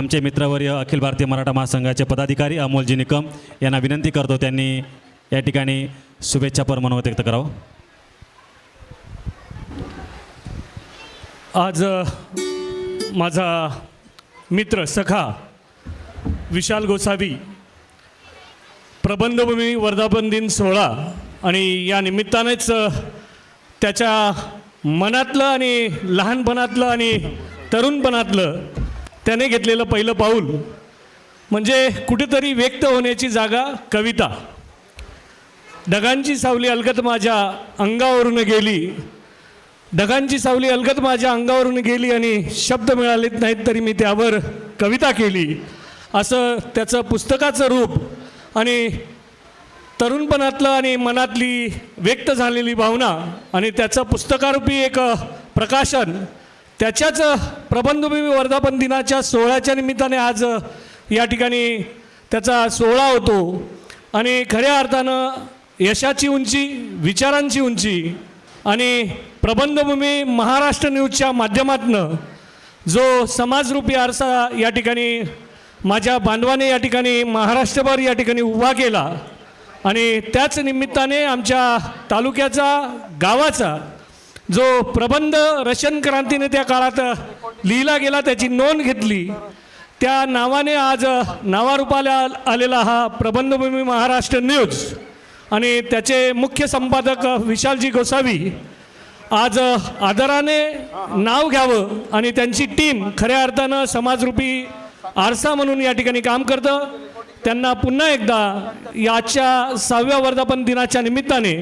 आमचे मित्रवर्य अखिल भारतीय मराठा महासंघाचे पदाधिकारी अमोलजी निकम यांना विनंती करतो त्यांनी या ठिकाणी शुभेच्छापर मनोगत व्यक्त करावं. आज माझा मित्र सखा विशाल गोसावी प्रबंधभूमी वर्धापन दिन सोहळा आणि या निमित्तानेच त्याच्या मनातलं आणि लहानपणातलं आणि तरुणपणातलं त्याने घेतलेलं पहिलं पाऊल म्हणजे कुठेतरी व्यक्त होण्याची जागा कविता. ढगांची सावली अलगत माझ्या अंगावरून गेली. ढगांची सावली अलगत माझ्या अंगावरून गेली आणि शब्द मिळालेत नाहीत तरी मी त्यावर कविता केली. असं त्याचं पुस्तकाचं रूप आणि तरुणपणातलं आणि मनातली व्यक्त झालेली भावना आणि त्याचं पुस्तकारूपी एक प्रकाशन त्याच्याच प्रबंधभूमी वर्धापन दिनाच्या सोहळ्याच्या निमित्ताने आज या ठिकाणी त्याचा सोहळा होतो. आणि खऱ्या अर्थानं यशाची उंची विचारांची उंची आणि प्रबंधभूमी महाराष्ट्र न्यूजच्या माध्यमातनं जो समाजरूपी आरसा या ठिकाणी माझ्या बांधवाने या ठिकाणी महाराष्ट्रभर या ठिकाणी उभा केला आणि त्याच निमित्ताने आमच्या तालुक्याचा गावाचा जो प्रबंध रशन क्रांतीने त्या काळात लिहिला गेला त्याची नोंद घेतली त्या नावाने आज नावारूपाला आलेला हा प्रबंधभूमी महाराष्ट्र न्यूज. आणि त्याचे मुख्य संपादक विशालजी गोसावी आज आदराने नाव घ्यावं आणि त्यांची टीम खऱ्या अर्थानं समाजरूपी आरसा म्हणून या ठिकाणी काम करतं. त्यांना पुन्हा एकदा याच्या सहाव्या वर्धापन दिनाच्या निमित्ताने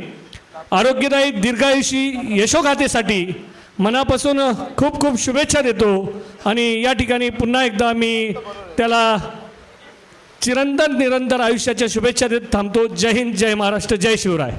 आरोग्यदायी दीर्घायुषी यशोगाथेसाठी मनापासून खूप खूप शुभेच्छा देतो. आणि या ठिकाणी पुन्हा एकदा मी त्याला चिरंतन निरंतर आयुष्याच्या शुभेच्छा देत थांबतो. जय हिंद जय महाराष्ट्र जय शिवराय.